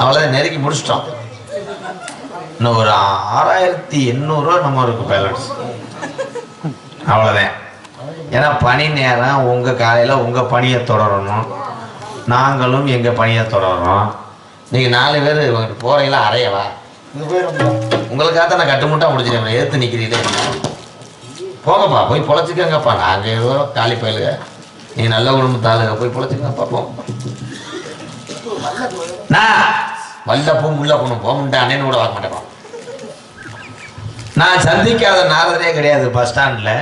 அவ்வளோதான் நெருக்கி முடிச்சிட்டோம். இன்னும் ஒரு ஆறாயிரத்தி எண்ணூறுரூவா நம்ம இருக்கு பேலன்ஸ் அவ்வளோதான் ஏன்னா பணி நேரம் உங்கள் காலையில் உங்கள் பணியை தொடரணும். நாங்களும் எங்கள் பணியை தொடரணும். நீங்கள் நாலு பேர் இவங்கிட்ட போகிறீங்களா அறையவா? உங்களுக்காக தான் நான் கட்டுமுட்டா முடிச்சிருக்கேன் எடுத்து நிற்கிறீங்களே போங்கப்பா போய் பொழைச்சிக்கங்கப்பா. நாங்கள் ஏதோ காலி பயலுங்க. நீ நல்ல குடும்பத்தாளுங்க போய் பொழைச்சிக்கங்கப்பா பார்ப்போம் நான் வல்லப்பூ முல்லப்பூனும் போக முடியும் அண்ணன் கூட பார்க்க மாட்டேன் நான் சந்திக்காத நாரதனே கிடையாது பஸ் ஸ்டாண்டில்.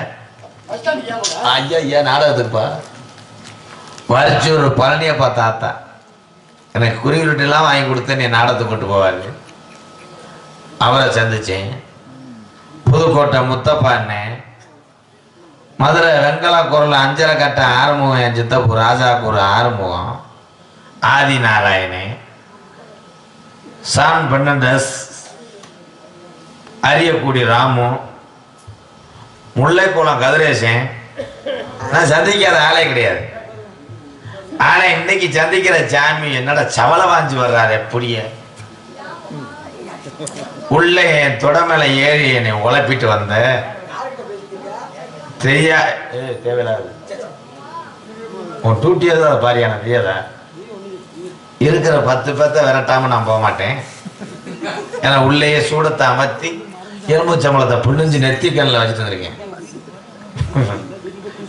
ஐயா ஐயா நாடகத்துக்குப்பா வரிச்சூர் பழனியப்பா தாத்தா. எனக்கு குறிவிட்டெல்லாம் வாங்கி கொடுத்து நீ நாடகத்துக்கு கொண்டு போவார் அவரை சந்திச்சேன். புதுக்கோட்டை முத்தப்பா அண்ணன் மதுரை வெங்கலா குரல் அஞ்சரை கட்ட ஆறுமுகம் என் சித்தப்பு ராஜாக்கூர் ஆறுமுகம். ஆதி நாராயணே சான் பெர்னண்டஸ் அரியக்குடி ராமு முல்லைக்குளம் கதிரேசன் நான் சந்திக்காத ஆளே கிடையாது. ஆனால் இன்னைக்கு சந்திக்கிற சாமி என்னடா சவல வாஞ்சி வர்றாரு எப்படிய உள்ள என் தொட ஏறி என்னை உழப்பிட்டு வந்த. தெரியா? தேவையில்லாது. உன் டூட்டியே தான் தெரியாதா இருக்கிற பத்து பேர்த்த விரட்டாம நான் போக மாட்டேன். ஏன்னா உள்ளேயே சூடத்தை அமர்த்தி எலும்பு சம்பளத்தை புழிஞ்சு நெத்திக்கல்ல வச்சுட்டு வந்திருக்கேன்.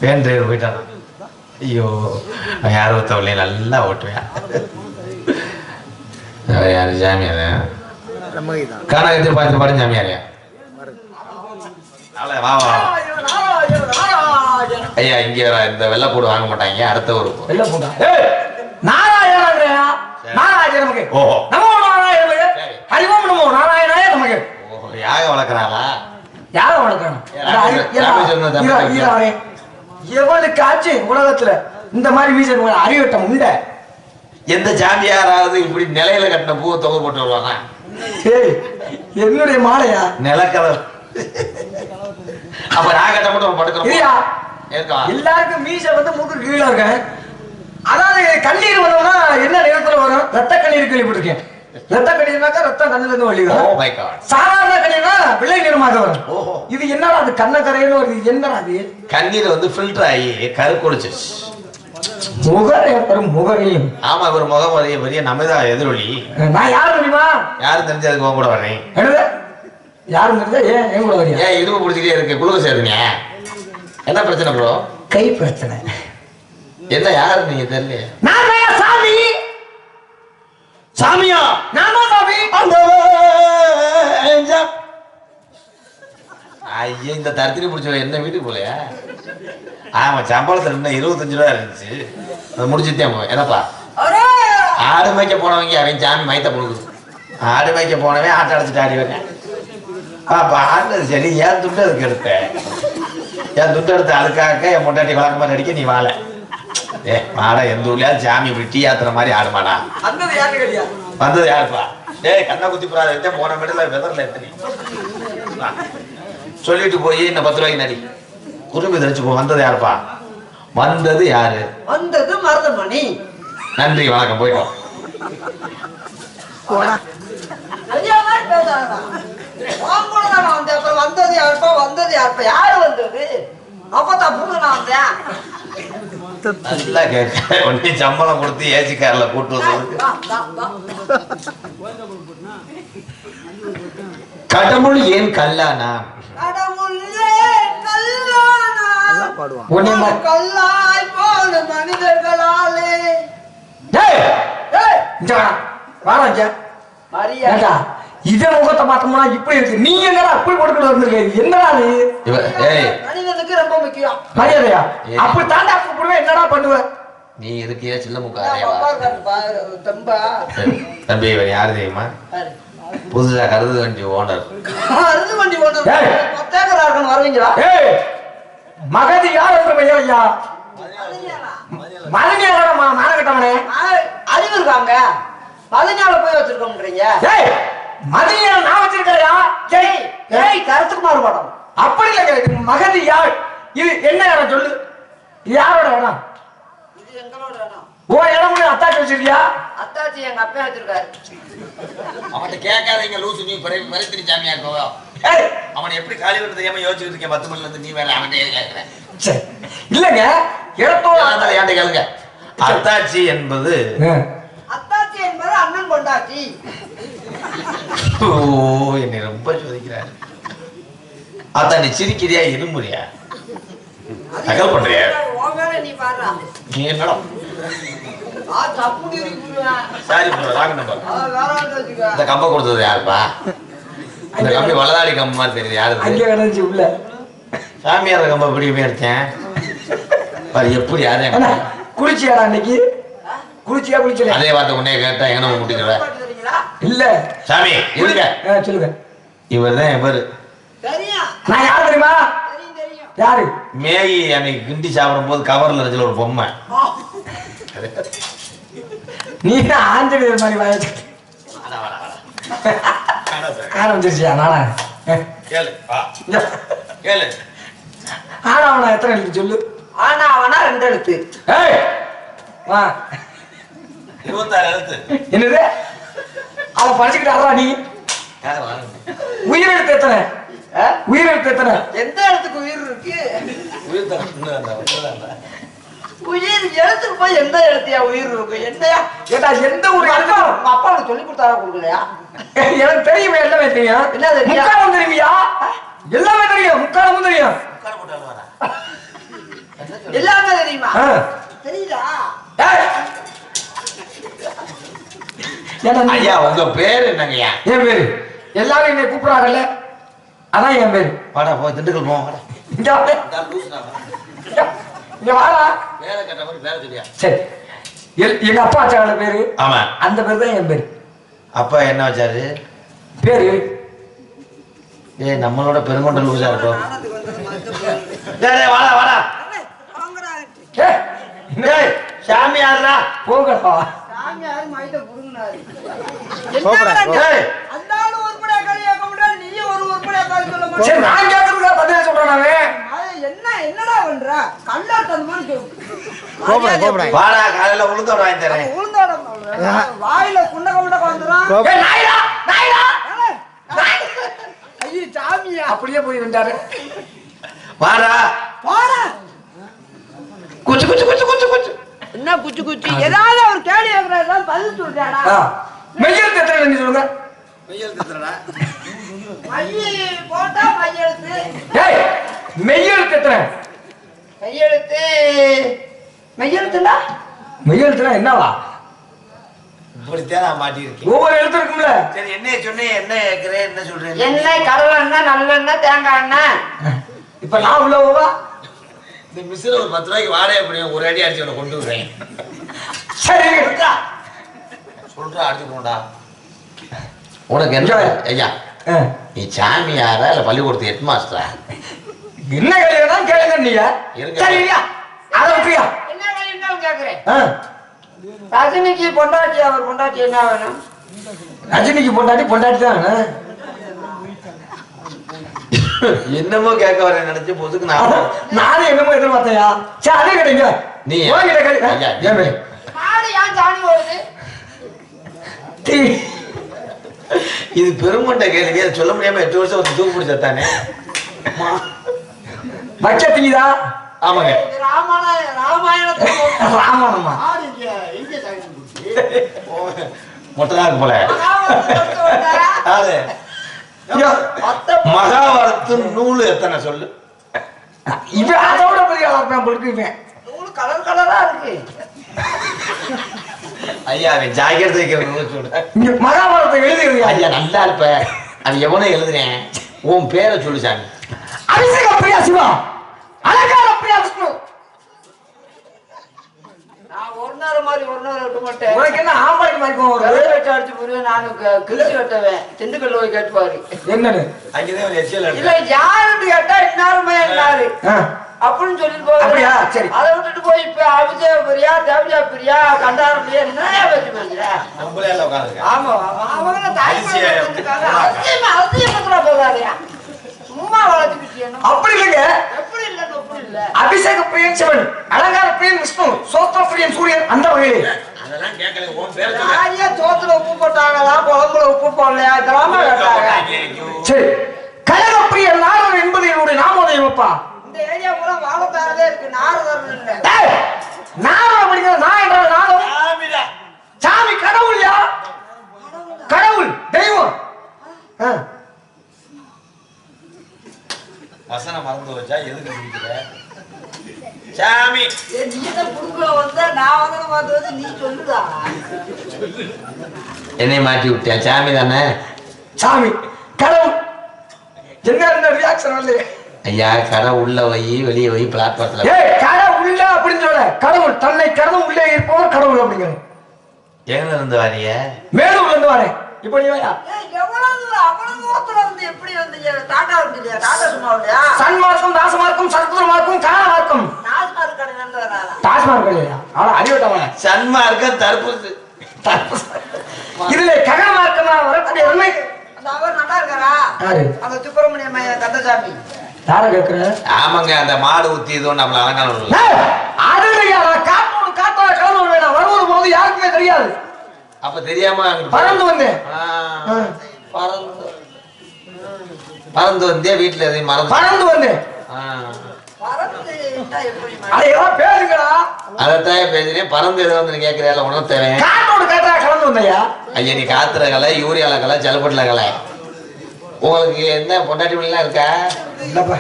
வேன் டிரைவர் போயிட்டான். ஐயோ யாரோ தவளையும் நல்லா ஓட்டுவேன். யாரு ஜாமியார்? காணகத்தை பார்த்து பாடு ஜாமியாரியா வா வா. ஐயா இங்க இந்த வெள்ளைப்பூடு வாங்க மாட்டாங்க அடுத்த ஒரு வெளில போட்டா நாராயண நமக்கு. நமோ சரி. ஹரிவோம் நமோ நாராயணாய நமக்கு. யாக வளர்க்குறாளா? யார தம்பி. எவனுக்கு ஆச்சு உலகத்துல இந்த மாதிரி வீச அறிவட்டம் உண்ட? எந்த ஜாமியாராவது இப்படி நிலையில கட்டின பூவை தொகை போட்டு வருவாங்க? என்னுடைய மாலையா? நிலக்கலர் அப்ப நான் கட்ட மட்டும் படுக்கிறோம். எல்லாருக்கும் மீச வந்து மூக்கு கீழே இருக்க? அதாவது கண்ணீர் வந்தோம்னா என்ன நிறத்துல வரும்? ரத்த கண்ணீர் கேள்விப்பட்டிருக்கேன். ரத்த கண்ணீர்னாக்கா ரத்தம் கண்ணுல இருந்து மை காட் சாதாரண கண்ணீர்னா வெள்ளை நிறமாக வரும். ஓஹோ இது என்னடா அது கண்ணக்கரைன்னு ஒரு இது என்னடா அது? கண்ணீர் வந்து ஃபில்டர் ஆகி கரு குடிச்சிருச்சு முகரை வரும் முகரையும். ஆமா இவர் முகம் வரைய பெரிய நம்மதா எதிரொலி. நான் யார் தெரியுமா? யாரும் தெரிஞ்சதுக்கு உன் கூட வரேன் யாரும் தெரிஞ்சா ஏன் என் கூட ஏன் இடுப்பு பிடிச்சிட்டே இருக்கு? குளுக்க சேருங்க என்ன பிரச்சனை ப்ரோ கை பிரச்சனை. என்ன யாரு நீங்க தெரியல நான் சாமி? சாமியா? நான் தான் சாமி ஐயா இந்த தரத்திரி பிடிச்ச என்ன வீட்டுக்கு போலையா? ஆமா சம்பளத்துல இன்னும் இருபத்தஞ்சு ரூபா இருந்துச்சு. அதை முடிச்சுட்டே போவேன் என்னப்பா? ஆடு மேய்க்க போனவங்க அவன் சாமி மயத்த கொடுக்குது ஆடு மேய்க்க போனவன் ஆட்டை அடைச்சிட்டு ஆடி வரேன் பாப்பா ஆடுனது சரி ஏன் துட்டு அதுக்கு எடுத்தேன் என் துட்டு எடுத்து அதுக்காக என் முட்டாட்டி வளர்க்க மாதிரி அடிக்க நீ வாழ. ஏ மாடா எந்த ஊர்லயாவது சாமி இப்படி டீ ஆத்துற மாதிரி ஆடு மாடா அந்தது யாரு கடியா? வந்தது யாருப்பா? டேய் கண்ணை குத்தி போறாத வச்சா போன மீட்டர்ல வெதர்ல எத்தனை. சொல்லிட்டு போய் இந்த பத்து ரூபாய்க்கு நடி? குறும்பி தெரிச்சு போ வந்தது யாருப்பா? வந்தது யாரு? வந்தது மருதமணி. நன்றி வணக்கம் போயிட்டோம் வந்தது யாருப்பா? வந்தது யாருப்பா? யாரு வந்தது? அப்ப தப்புங்க நான் வந்தேன். நல்லா கேட்க. உடனே சம்பளம் கொடுத்து ஏசி கார்ல கூட்டு வந்ததுக்கு. கடவுள் ஏன் கல்லானா? கல்லாய் போன மனிதர்களாலே. டேய்! டேய்! இதே முகத்தை பார்த்தோம்னா இப்படி இருக்கு. நீ என்னடா அப்படி போட்டுக்கிட்டு வந்திருக்க? என்னடா நீ இவ ஏய். மனிதனுக்கு ரொம்ப முக்கியம். மரியாதையா. அப்படி தாண்டா கூப்பிடுவேன் என்னடா பண்ணுவ? நீ எதுக்கு ஏன் சின்ன முக்க பாப்பா அறையவா இருக்காரு பாரு, தம்பா. தம்பி இவன் யாரு தெரியுமா. புதுசா கருது வண்டி ஓனர். அறுது வண்டி ஓனர். ஏய். பத்தேக்கரா இருக்கணும் வருவீங்களா? ஏய். மகதி யார் என்று ஐயா? மதனியாரமா மானகட்டவனே? ஆ- அறிவு இருக்காங்க. பதினால போய் வச்சிருக்கோம்ன்றீங்க ஏய். மதனியார் நான் வச்சிருக்கையா ஏய் ஏய் கருத்துக்கு மாறுபாடம் அப்படி இல்லை இது மகதி யார்? இது என்ன இடம் சொல்லு. இது யாரோட இடம் இது எங்களோட இடம் ஓ இடம் கூட அத்தாச்சி வச்சிருக்கியா? அத்தாச்சி எங்க அப்பா வச்சிருக்காரு. அவன்கிட்ட கேட்காதீங்க லூசு. நீ பரி பரித்திரி சாமியாக்கோ ஏய், அவனை எப்படி காலி பண்ண தெரியாம யோசிச்சுட்டு இருக்கேன். பத்து மணில இருந்து நீ வேற அவன்கிட்ட கேட்கிறேன் சரி இல்லங்க இடத்தோட அதனால ஏன்ட்ட கேளுங்க. அத்தாச்சி என்பது அண்ணன் கொண்டாச்சி. ஓ என்னை ரொம்ப சோதிக்கிறாரு. அத்தா நீ சிரிக்கிறியா இருமுறியா நகல் பண்றியா? நீ என்னடா? சாரி இந்த கம்பை கொடுத்தது யாருப்பா? இந்த கம்பி வலதாடி கம்பு மாதிரி தெரியுது யாரு அங்கே? கிடந்துச்சு உள்ள. சாமியார் கம்பை போய் எடுத்தேன். பாரு எப்படி யாரு குளிச்சியாடா அன்னைக்கு? குளிச்சியா குளிச்சல அதே வார்த்தை உன்னைய கேட்டா எங்க நம்ம தெரியுங்களா இல்ல. சாமி இருங்க. ஆ, சொல்லுங்க. இவர் தான் இவர். தெரியும். நான் யார் தெரியுமா? யாரு? மேகி அன்னைக்கு கிண்டி சாப்பிடும் போது கவர்ல இருந்துச்சு ஒரு பொம்மை. நீ தான் ஆஞ்சநேயர் மாதிரி வாய. ஆரம்பிச்சிருச்சியா நானா. கேளு. ஆனா அவனா எத்தனை எழுத்து சொல்லு? ஆனா அவனா ரெண்டு எழுத்து. ஏய் வா. இருபத்தாறு எழுத்து. என்னது? அவன் படிச்சுக்கிட்டாரா நீ? உயிரெழுத்து எத்தனை? உயிரெழுத்து எத்தனை? எந்த எழுத்துக்கு உயிர் இருக்கு? உயிர். உயிர் எழுத்துக்கு போய் எந்த எழுத்தியா உயிர் இருக்கு என்னையா? ஏடா எந்த ஒரு எழுத்து? உங்க அப்பா உனக்கு சொல்லி கொடுத்தாரா கொடுக்கலையா? எனக்கு தெரியுமே எல்லாமே தெரியும். என்ன தெரியும்? முக்காலமும் தெரியுமியா? எல்லாமே தெரியும் முக்காலமும் தெரியும். எல்லாமே தெரியுமா? ஆ. தெரியுதா ஏய். ஏடா நீ- ஐயா உங்க பேர் என்னங்கய்யா என் பேரு. எல்லாரும் என்னை கூப்பிடுறாங்கல்ல? அதான் என் பேரு. வாடா போ திண்டுக்கல் போ வாடா. இங்க வாடா. பேரை கேட்ட மாதிரி பேரை சொல்லியா? சரி. எங்க அப்பா வச்சாங்கள பேரு. ஆமா. அந்த பேர் தான் என் பேரு. அப்பா என்ன வச்சாரு? பேரு. ஏய் நம்மளோட பெருங்கொண்ட லூசா இருக்கும் டேய், வாடா வாடா. ஏ டேய் சாமியார்டா போங்கடா. மைத புடுங்கினாரு நான் கேட்கறதுக்கா பதிலே சொல்றேன் என்ன என்னடா பண்ற? கல்லாட்ட அந்த மாதிரி கூப்பிடுறேன். வாடா காலையில உளுந்தோட வாங்கி தரேன். உளுந்தோட வாயில குண்டக குண்டக வந்துடும் ஏய், நாயிடா நாயிடா ஐயோ சாமியா. அப்படியே போய் வந்தாரு வாடா. போடா குச்சு குச்சு குச்சு குச்சு குச்சு. என்ன குச்சி குச்சி? ஏதாவது அவர் கேள்வி கேட்கறாரு பதில் சொல்றாடா மெய்யெழுத்து எத்தனை எழுதி சொல்லுங்க. மைய போட்டா மையெழுத்து ஏய் மெய்யெழுத்து எத்தனை கையெழுத்து மெய்யெழுத்துடா மெய்யெழுத்துனா என்னவா ஒவ்வொரு எழுத்து இருக்கும்ல. சரி என்ன சொன்னேன் என்ன கேட்கிறேன் என்ன சொல்றேன் எண்ணெய் கடலை எண்ணெய் நல்லெண்ணெய் தேங்காய் எண்ணெய்? இப்ப நான் உள்ள போவா? இந்த மிஸ்ல ஒரு பத்து ரூபாய்க்கு வாடகை எப்படியும் ஒரு அடி அடிச்சு உன்னை கொண்டு விடுறேன். சரி. சொல்றா அடிச்சு போடா. உனக்கு என்ன. ஐயா ஆ, நீ சாமியாரா இல்ல பள்ளிக்கூடத்து ஹெட் மாஸ்டரா என்ன கேளுங்க கேளுங்க இருங்க. சரியா அதை விட்டுறியா? என்ன வேணும் கேக்குறேன் ஆ, ரஜினிக்கு பொண்டாட்டி அவர் பொண்டாட்டி என்ன வேணும்? ரஜினிக்கு பொண்டாட்டி பொண்டாட்டி தான். என்னமோ கேட்க வரேன் நினைச்சு பொதுக்கு நான் நானும் என்னமோ எதிர்பார்த்தையா சரி அதே கிடைங்க நீ ஏன்? மாடு ஏன் சாணி ஓடுது? டீ. இது பெருமண்ட கேள்வி அதை சொல்ல முடியாம எட்டு வருஷம் ஒரு தூக்கு பிடிச்சானே வச்ச தீதா ஆமாங்க. இது ராமாயண ராமாயணத்துல ராமானம்மா மாடு இங்க எங்க சாணி ஓடுது? மொட்டதா இருக்கு போல. படிச்சு பத்த மகாபாரத்து நூல் எத்தனை சொல்லு? இவன் அதோட பெரிய இருக்கு இவன். நூல் கலர் கலரா இருக்கு. ஐயா அவன் ஜாக்கிரதை இங்க மகாபாரதத்தை எழுதிருக்கியா ஐயா நல்லா இருப்ப. அது எவனோ எழுதுனேன் உன் பேரை சொல்லு சாமி. அபிஷேக பிரியா சிவா. அலங்கார பிரியா விஷ்ணு. நான் ஒரு நேரம் மாதிரி ஒரு நேரம் விட்டு மாட்டேன். உனக்கு என்ன வருது? வெட்ட அடிச்சு போடுவேன் நானு கிழிச்சு வெட்டவேன். திண்டுக்கல்ல போய் கேட்டுப்பாரு. என்னன்னு அங்கேதான் இல்ல யாருன்னு கேட்டா இன்னாருமே ஆ, அப்படின்னு சொல்லிட்டு போகுது. அப்படியா? சரி. அதை விட்டுட்டு போய் இப்ப அபிஷேக பிரியா தேவஜா பிரியா கண்டார பிரியா என்ன பத்தி பேசுற? நம்மளே எல்லாம் உட்காந்துருக்கேன் ஆமா அவங்க அரிசியை அவசியம் அவசியம் போகாதையா? சும்மா அப்படி இல்லைங்க. எப்படி இல்ல எப்படி இல்ல? இல்ல அபிஷேக பிரியன் சிவன் அலங்கார பிரியன் விஷ்ணு சோத்திர பிரியன் சூரியன் அந்த வகையிலே. அதெல்லாம் கேட்கல உன் பேர் சொல்லு. யாரையா சோத்துல உப்பு போட்டாங்களா? குழம்புல உப்பு போடலையா? இதெல்லாமா கேட்டாங்க சரி. கழக பிரியன் நாரதர் என்பது என்னுடைய நாமோதயம் அப்பா இந்த ஏரியா பூரா வாழைத்தாரதே இருக்கு. நாரதர் இல்ல. அப்படிங்கிற நான் என்ற நாதம்? சாமி கடவுள்யா கடவுள் தெய்வம். வசனம் மறந்து வச்சா எதுக்கு சிரிக்கிற சாமி. என்னை மாட்டி விட்டியா? சாமி தானே? சாமி கடவுள். என்ன என்ன ரியாக்ஷன் வரலையே? ஐயா கடை உள்ள வை வெளியே வை பிளாட்பாரத்துல ஏய் கடவுள் இல்ல அப்படின்னு சொல்ல. கடவுள் தன்னை கடவுள் உள்ளே இருப்பவர் கடவுள் அப்படிங்கிறது எங்க இருந்து வாரிய மேலூர்ல இருந்து வரேன். இப்போ நீ வாயா? சன்மார்க்கம் தாசமார்க்கம் சரஸ்வரமார்க்கம் காலமார்க்கம் டாஸ்மார்க் இல்லையா? ஆனா அறிவட்டவன சன்மார்க்கம் தர்பூசு. இதுல ககனமார்க்கமா வரக்கூடிய உண்மை அந்த அவர் நல்லா இருக்காரா? அந்த சுப்பிரமணியம் ஐயா கந்தசாமி. யார கேக்குற? ஆமாங்க அந்த மாடு ஊத்தி இது நம்மள அலங்காரம் காட்டோடு காட்டோட கிளம்ப வேணாம் வருவது போது யாருக்குமே தெரியாது. அப்ப தெரியாம. பறந்து வந்தேன். பறந்து பறந்து வந்தே வீட்டுல எதையும் மறந்து பறந்து வந்தேன். பறந்து எதை வந்து உணர்த்தேன் காட்டோடு காட்டா கலந்து வந்தையா? ஐயா நீ காத்துற கலை யூரியால கலை ஜலப்பட்டுல கலை. உங்களுக்கு என்ன பொண்டாட்டி இருக்கா? இல்லப்பா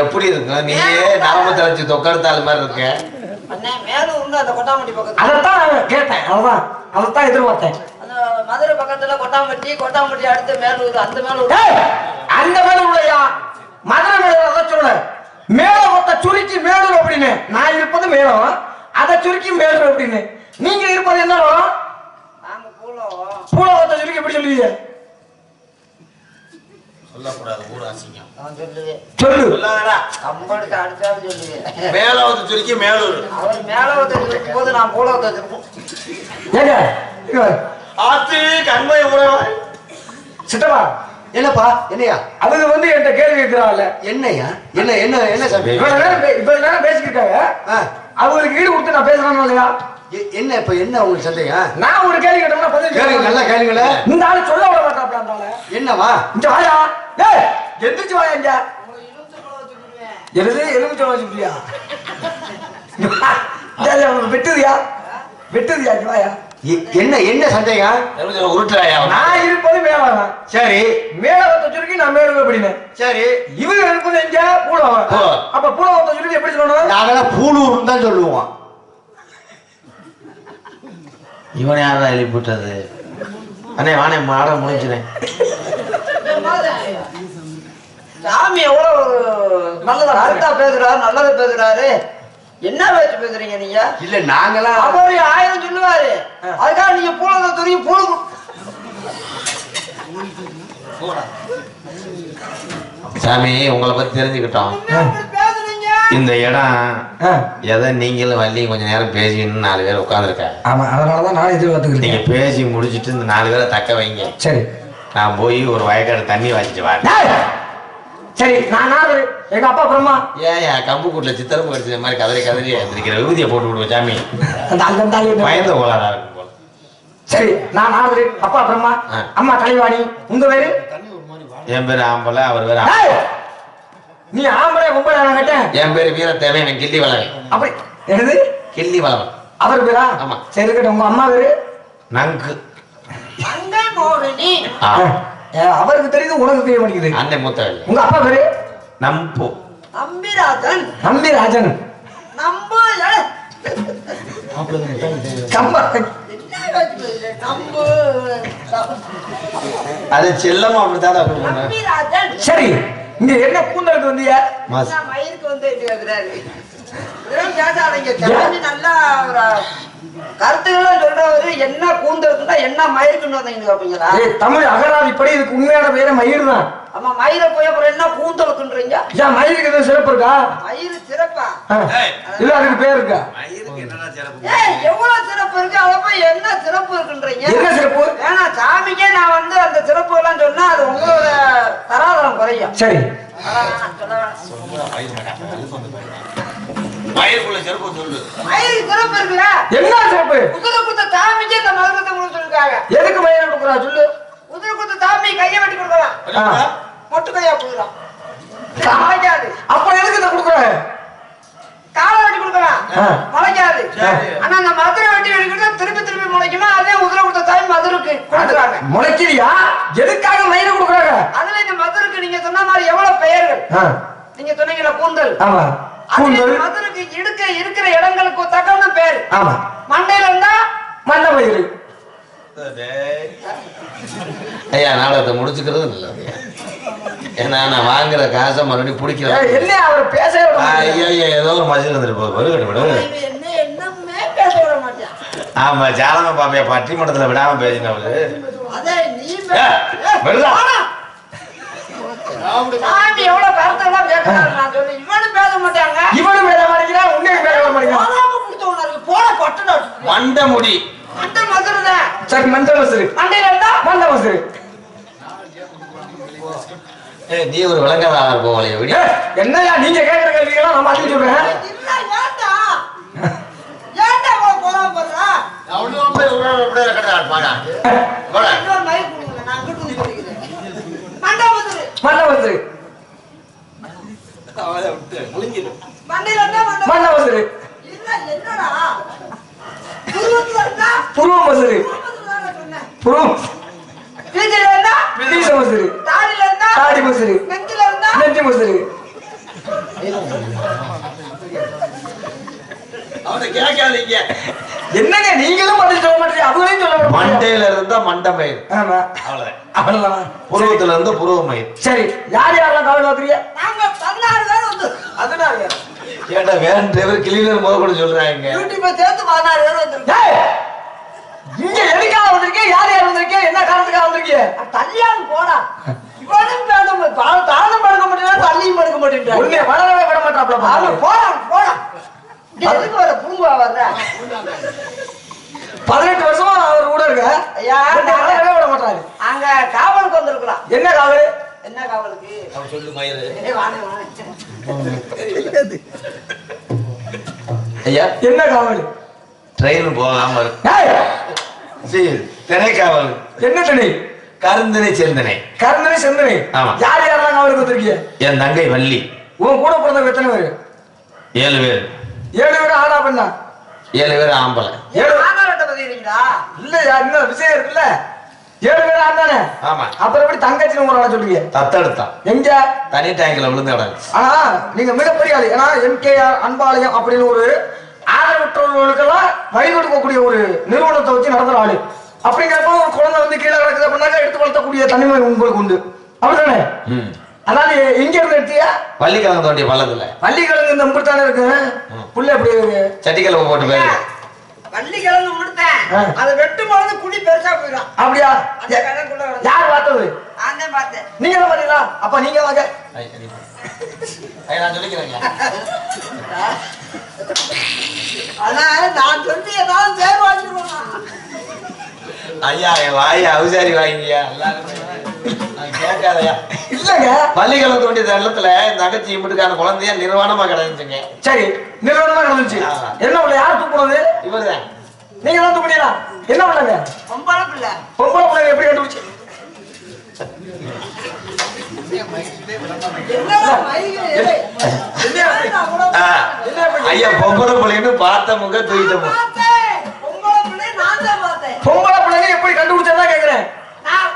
எப்படி இருக்கும் நீயே நரம்பு தலைச்சு தொக்கடுத்தாள் மாதிரி இருக்க? அதைத்தான் நான் கேட்டேன். அதான் அதைத்தான் எதிர்பார்த்தேன். மதுரை பக்கத்துல கொட்டாம்பட்டி கொட்டாம்பட்டி அடுத்து மேலூர் அந்த மேலூர் அந்த மேலூர்லையா மதுரை மேலூர் அதை சொல்ல மேல ஒத்த சுருக்கி மேலூர் அப்படின்னு நான் இருப்பது மேலம் அதை சுருக்கி மேலூர் அப்படின்னு நீங்க இருப்பது என்ன வரும்? நாங்க பூலம் பூல ஒத்த சுருக்கி எப்படி சொல்லுவீங்க? சொல்லக்கூடாது ஊர் அசிங்கம். நான் சொல்லுவேன் சொல்லு. சொல்லாதடா கம்பெடுத்து அடிச்சாலும் சொல்லுவேன் மேலாவது சுருக்கி மேலூர். அவர் மேல ஒருத்தர் போது நான் பூல ஒருத்தர் ஏங்க இங்க வா. ஆத்து கண்மை உறவாய் சித்தப்பா என்னப்பா என்னையா? அவங்க வந்து என்கிட்ட கேள்வி கேட்கிறாங்கல்ல. என்னையா? என்ன என்ன என்ன சாமி? இவ்வளவு நேரம் பே- இவ்வளவு நேரம் பேசிக்கிட்டு இருக்காங்க ஆ, அவங்களுக்கு ஈடு கொடுத்து நான் பேசுறேன் இல்லையா? என்ன இப்ப என்ன உங்களுக்கு சந்தேகம் நான் ஒரு கேள்வி கேட்டோம்னா பதில் கேளுங்க. நல்லா கேளுங்களே இந்த ஆளு சொல்ல விட மாட்டாப்ல. என்னவா? இங்க வாயா ஏய் எந்திரிச்சு வாயா இங்க. எழுது எலுமிச்சை வச்சுப்பியா வெட்டுதியா? வெட்டுதியா இங்க வாயா. எ- என்ன என்ன சந்தேகம்? உருட்டுறாயா நான் இருப்பது மேலவன் சரி. மேலவத்தை சுருக்கி நான் மேலும் அப்படின்னேன் சரி. இவங்க இருப்பது எங்க? பூலவன். அப்ப பூலவத்தை சுருக்கி எப்படி சொல்லணும்? நாங்களாம் பூலூர் தான் சொல்லுவோம் இவனை யாரா எழுப்பிட்டது அண்ணே வானே மாட முடிஞ்சுனே சாமி எவ்வளவு நல்லதா கருத்தா பேசுறாரு நல்லது பேசுறாரு. என்ன பேச்சு பேசுறீங்க நீங்க? இல்ல நாங்களாம் அவரு ஆயிரம் சொல்லுவாரு. அதுக்காக நீங்க பூலத்தை துருக்கி பூலு சாமி உங்களை பத்தி தெரிஞ்சுக்கிட்டோம். இந்த இடம் எதை நீங்களும் வள்ளி கொஞ்ச நேரம் பேசின்னு நாலு பேர் உட்காந்துருக்க ஆமா அதனாலதான் நான் எதிர்பார்த்துக்கிட்டேன் நீங்க பேசி முடிச்சிட்டு இந்த நாலு பேரை தக்க வைங்க. சரி. நான் போய் ஒரு வயக்காடு தண்ணி வாங்கிட்டு வரேன்! சரி நான் நாலு எங்க அப்பா பிரம்மா ஏன் என் கம்பு கூட்டுல சித்தரம்பு கடிச்ச மாதிரி கதறி கதறி இருக்கிற விபூதியை போட்டு விடுவோம் சாமி. அந்த அந்த என்ன? பயந்த இருக்கும் போல. சரி நான் நாலு அப்பா பிரம்மா ஆ. அம்மா கலைவாணி உங்க பேரு? என் பேர் ஆம்பளை அவர் பேர்! நீ ஆம்பளை கும்பலை நான் கேட்டேன். என் பேர் வீரத்தேவன் இவன் கிள்ளி வளவன். அப்படி என்னது? கிள்ளி வளவன். அவர் பேரா? ஆமா. சரி இருக்கட்டும் உங்க அம்மா பேரு? நங்கு. மங்கை மோகினி. அவருக்கு தெரியுது உனக்கு தெரிய மாட்டேங்குது. அண்ணன் மூத்தவள்ளி உங்க அப்பா பேரு? நம்பு. நம்பிராஜன். நம்பி ராஜன் நம்பு அது செல்லமா அப்படித்தானே நம்பிராஜன். சரி இங்க என்ன கூந்தலுக்கு மாஸ் நான் மயிருக்கு வந்து நல்லா ஒரு கருத்துக்களை சொல்றவரு என்ன கூந்தலுக்குன்னா என்ன மயிருக்குன்னு வந்தீங்க கேப்பீங்களா? ஏய், தமிழ் அகராதிப்படி இதுக்கு உண்மையான பேரு மயிர் தான் ஆமா மயிரை போய் அப்புறம் என்ன கூந்தலுக்குன்றீங்க? ஏன் மயிருக்கு எதுவும் சிறப்பு இருக்கா? மயிறு சிறப்பா. இல்ல அதுக்கு பேர் இருக்கா? ஏய் எவ்வளவு சிறப்பு இருக்கு? அதை போய் என்ன சிறப்பு இருக்குன்றீங்க? என்ன சிறப்பு? ஏன்னா சாமிக்கே நான் வந்து அந்த சிறப்பு எல்லாம் சொன்னா அது உங்களோட தராதரம் குறையும். சரி. மயிலுக்குள்ள செருப்பு சொல்லு. மயில் சிறப்பு இருக்குல்ல என்ன சிறப்பு குதிரை குத்த தாமிக்கு இந்த மதுரத்தை கொடுக்க சொல்லிருக்காங்க எதுக்கு மயில கொடுக்குறா? சொல்லு. குதிரை குத்த தாமி கையை வெட்டி கொடுக்கலாம் ஆ. மொட்டு கையா கொடுக்கலாம் முளைக்காது அப்புறம் எதுக்கு இதை கொடுக்குற? காலை வெட்டி கொடுக்கலாம் ஆ. முளைக்காது சரி. ஆனா அந்த மதுரை வெட்டி எடுக்கிறது திருப்பி திருப்பி முளைக்கணும் அதே குதிரை குத்த தாய் மதுருக்கு கொடுக்குறாங்க. முளைக்கிறியா? எதுக்காக மயில கொடுக்குறாங்க? அதுல இந்த மதுருக்கு நீங்க சொன்ன மாதிரி எவ்வளவு பெயர்கள்? நீங்க சொன்னீங்கல்ல கூந்தல். ஆமா. கூந்தல். மதுருக்கு இடுக்க இருக்கிற இடங்களுக்கு தக்கன பேர்? ஆமா. மண்டையில இருந்தா மண்ண மயிறு ஐயா நாடகத்தை முடிச்சுக்கிறது நல்லது ஏன்னா நான் வாங்குற காசை மறுபடியும் பிடிக்கிறேன். என்ன அவர் மாட்டேங்கிறாரு. ஐயா ஐயா ஏதோ ஒரு மசில் வந்துட்டு போகுது. வருகட்டு விடு இவன் என்ன என்னமே பேச விட மாட்டான். ஆமா ஜாலம பாப்பைய பட்டிமன்றத்துல விடாம பேசினவரு எவ்வளவு கருத்தெல்லாம் கேட்கறாரு நான் சொல்லி இவனும் பேச மாட்டாங்க இவனும் பேச மாட்டேங்கிறான் உன்னையும் பேச மாட்டேங்கிறான் போதாம கொடுத்தவனா இருக்கு போட பட்டுடா மண்ட முடி. அந்த மதுரை சரி மந்த மசுரு. மந்த மசுரு. ஏய், நீ ஒரு விளங்காத ஆளா போகலையே விடி. ஏய், என்னய்யா நீங்க கேக்குற கேள்விக்கெல்லாம் நான் பதில் சொல்றேன். இல்ல ஏன்டா? மயில் புருவ மசுரு புருவம் மசுரு தாடி மசுரு நெஞ்சு மசுரு என்னங்க நீங்களும் பதில் சொல்ல மாட்டீங்க அவங்களையும் சொல்ல மண்டையில இருந்தா மண்ட மயிர். ஆமா. அவ்வளவுதான். அவ்வளவுதான். புருவத்துல இருந்து புருவ மயிர். சரி யார் யாரெல்லாம் காவல் பார்க்குறீங்க நாங்க பதினாறு பேர் வந்து அதனால ஏன்டா வேன் டிரைவர் கிளீனர் முத கூட சொல்றாங்க. யூடியூப்பை சேர்த்து பதினாறு பேர் வந்திருக்கோம் ஏய், இங்க எதுக்காக வந்திருக்கீங்க யார் யார் வந்திருக்கீங்க என்ன காரணத்துக்காக வந்திருக்கீங்க கல்யாணம் போடா. இவனும் தானும் படுக்க மாட்டேன் தள்ளியும் படுக்க மாட்டேன் உன்னை வளரவே விட மாட்டாப்ல அவன் போடா போடா. இங்க எதுக்கு வர பூங்கா வர்ற? பதினெட்டு வருஷமா அவர் கூட இருக்க. ஐயா, விட மாட்டாரு. அங்க காவலுக்கு வந்திருக்கலாம். என்ன காவல்? என்ன காவலுக்கு? அவன் சொல்லு மயிறு. ஐயா. என்ன காவல்? ட்ரெயின் போகாம சரி திணைக்காவல் என்ன தனி? கருந்தனை சேர்ந்தனை கருந்தனை செந்தனை. ஆமா. யார் யாரெல்லாம் காவலுக்கு வந்திருக்கீங்க என் தங்கை வள்ளி. உன் கூட பிறந்தவங்க எத்தனை பேர்? ஏழு பேர். ஏழு பேர் ஆனா பெண்ணா? ஏழு பேர் ஆம்பளை. பதிகிறீங்களா இல்லையா இன்னும் விஷயம் இருக்குல்ல? ஏழு பேர் ஆண்டானே ஆமா. அப்புறம் எப்படி தங்கச்சின்னு ஒரு ஆளை சொல்றீங்க? தத்தெடுத்தான் எங்க? தனி டேங்க்ல விழுந்து கிடக்கு. ஆனா நீங்க மிகப்பெரிய ஆளு ஏன்னா எம்கேஆர் அன்பாலயம் அப்படின்னு ஒரு ஆதரவற்றவர்களுக்கெல்லாம் வழி கொடுக்கக்கூடிய ஒரு நிறுவனத்தை வச்சு நடத்துற ஆளு. அப்படிங்கிறப்ப ஒரு குழந்தை வந்து கீழே கிடக்குது அப்படின்னாக்க எடுத்து வளர்த்தக்கூடிய தனிமை உங்களுக்கு உண்டு. அப்படிதானே ம். அதாவது எங்க இருந்து எடுத்தியா? வள்ளிக்கிழங்கு தோண்டிய பள்ளத்துல. பள்ளிக்கிழங்கு இந்த முப்பத்தானே இருக்கு. புள்ள எப்படி சட்டிக்கிழமை போட்டு பேரு வள்ளி கிழங்கு முடித்தேன் ஆ. அதை வெட்டும் பொழுது குடி பெருசா போயிடும். அப்படியா. யார் பார்த்தது? நான் தான் பார்த்தேன். நீங்க பாத்தீங்களா அப்ப நீங்க வாங்க. நான் சொல்லிக்கிறேங்க. அதனால நான் சொல்லி ஏதாவது பேர் ஐயா என் வாய் அவசாரி வாங்கியா கேட்காதயா. இல்லங்க. பள்ளிக்கிழமை தோண்டிய தள்ளத்துல என் தங்கச்சி இம்பிட்டுக்கான குழந்தைய நிர்வாணமா கிடந்துச்சுங்க. சரி நிறுவனமா நடந்துச்சு ஆ. என்ன உள்ள யார் தூக்குனது இவர்தான் நீங்க தான் தூக்குனீங்களா என்ன பண்ணாங்க பொம்பளை பிள்ளை. பொம்பளை எப்படி கண்டுபிடிச்சு? ஐயா பொம்பளை பிள்ளைன்னு பார்த்த முக. பொம்பளை பிள்ளை எப்படி கண்டுபிடிச்சதா கேக்குறேன் நான்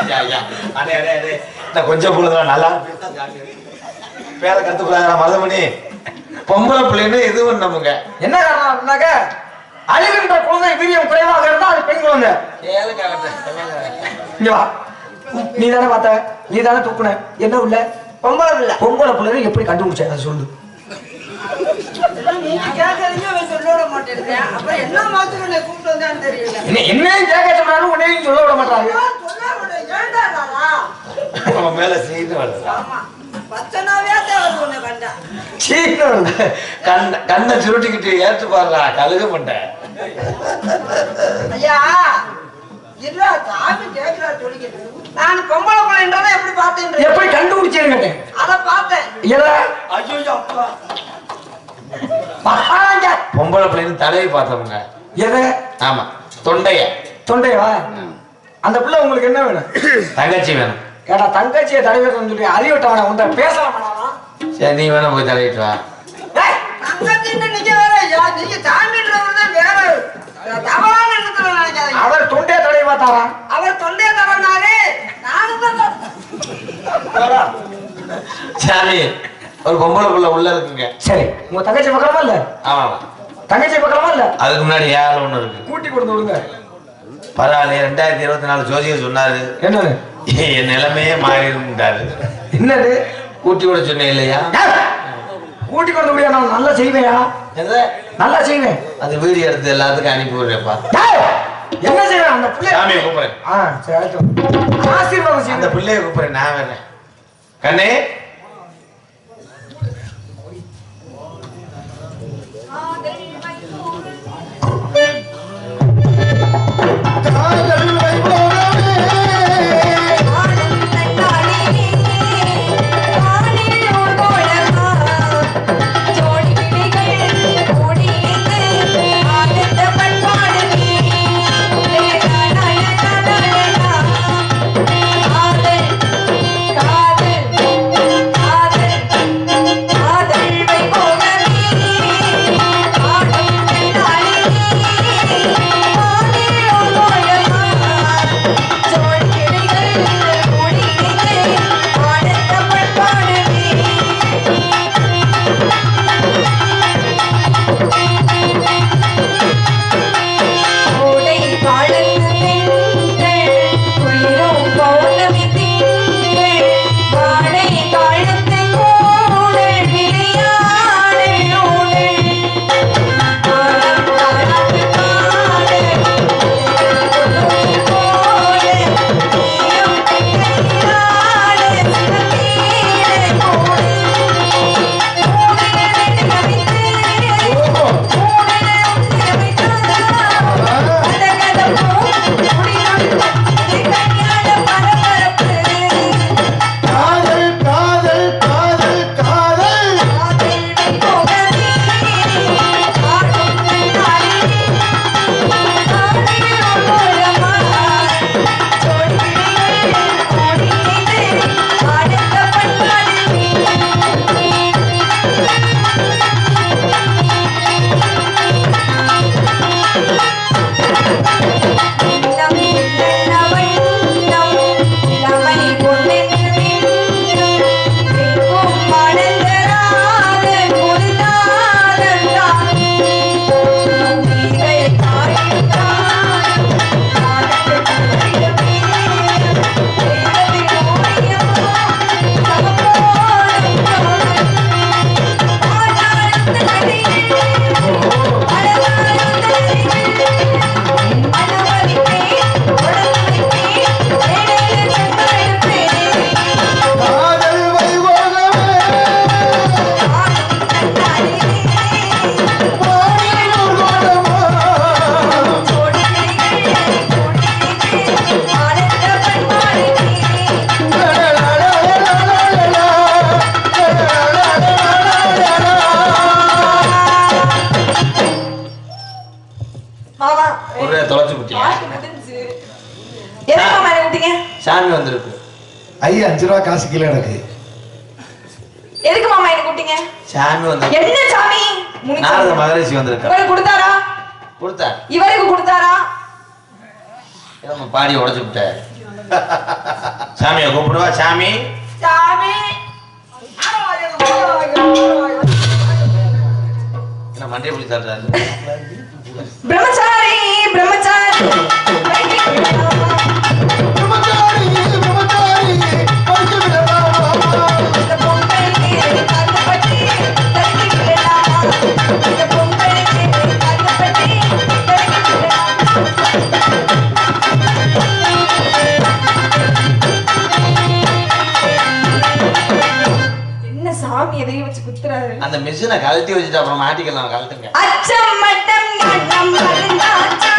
ஐயா ஐயா அடே அடே அடே இந்த கொஞ்சம் பொழுதுலாம் நல்லா? பேர கத்துக்கூடாதா மதமணி? பொம்பளை பிள்ளைன்னு இது பண்ணமுங்க என்ன காரணம் அப்படின்னாக்க அழிவுன்ற குழந்தை வீரியம் குறைவாக இருந்தா அது பெண் குழந்தை. இங்க வா. நீ தானே பார்த்த நீ தானே தூக்குன என்ன உள்ள? பொம்பளை பிள்ளை. பொம்பளை பிள்ளைங்க எப்படி கண்டுபிடிச்ச? அதை சொல்லு. நீங்க கேட்கறீங்க அவன் சொல்ல விட மாட்டேங்கிறேன் அப்புறம் என்ன மாத்திரம் என்னை கூப்பிட்டு வந்தான்னு தெரியல என்ன என்னையும் கேட்க சொல்றாரு உன்னையும் சொல்ல விட மாட்டாங்க. சொல்ல விட? அவன் மேல சீட்டு வருது ஆமா உன்னை. கண்ண சுருட்டிக்கிட்டு ஏற்று பாடுறா கழுக மாட்டேன் ஐயா இல்ல சாமி கேட்கிறா சொல்லிக்கிட்டு நான் பொம்பளை பிள்ளைன்றதை எப்படி பார்த்தேன் எப்படி கண்டுபிடிச்சேன்னு கேட்டேன். அத பார்த்தேன். ஐயோ அப்பா. மகாராஜ! பொம்பளை பிள்ளைன்னு தலையை பார்த்தவங்க. எதை? ஆமா தொண்டைய. தொண்டைவா அந்த பிள்ளை உங்களுக்கு என்ன வேணும்? தங்கச்சி வேணும். ஏடா தங்கச்சியை தலைவர்னு சொல்லி அறிவிட்டவன உன்ட பேசலாம் சரி நீ வேணா போய் தலையிட்டு வா. அவர் தொண்டைய தடவை பார்த்தாரா? அவர் தொண்டைய தவறினாரு நானும் சாமி ஒரு பொம்பளை பிள்ளை உள்ள இருக்குங்க. சரி உங்க தங்கச்சி பக்கமா இல்ல? ஆமா தங்கச்சி பக்கமா இல்ல? அதுக்கு முன்னாடி ஏழு ஒண்ணு இருக்கு? கூட்டி கொடுத்து விடுங்க பரவாயில்ல ரெண்டாயிரத்தி இருபத்தி நாலு ஜோசியர் சொன்னாரு. என்னது? என் நிலைமையே மாறிடும்ட்டாரு. என்னது? கூட்டி விட சொன்னேன் இல்லையா? கூட்டி கொடுத்து விடியா நான் நல்லா செய்வேயா? நல்லா செய்வேன். அந்த வீடியோ எடுத்து எல்லாத்துக்கும் அனுப்பி விடுறேப்பா என்ன செய்வேன்? அந்த பிள்ளை சாமியை கூப்பிடுறேன். ஆ சரி ஆசீர்வாதம் அந்த செய்யுங்க பிள்ளைய கூப்பிடுறேன் நான் வேறேன். கண்ணே هذا என்ன கூப்பிட்டீங்க சாமி. வந்திருக்கு. ஐயா அஞ்சு ரூபா காசு கீழே எனக்கு. எதுக்கு மாமா என்ன கூப்பிட்டீங்க? சாமி வந்து என்ன சாமி. நாரத மகரிஷி வந்திருக்கா இவருக்கு கொடுத்தாரா? கொடுத்தா. இவருக்கு கொடுத்தாரா? நம்ம பாடி உடைச்சு விட்ட. சாமியை கூப்பிடுவா சாமி. சாமி. என்ன மண்டியை பிடிச்சி தர்றாரு Brahmachari, Brahmachari. அந்த மிஷினை கழட்டி வச்சுட்டு அப்புறம் மாட்டிக்கலாம் கழட்டுங்க. அச்சம் மட்டம் ஞானம் மருந்தாச்சா?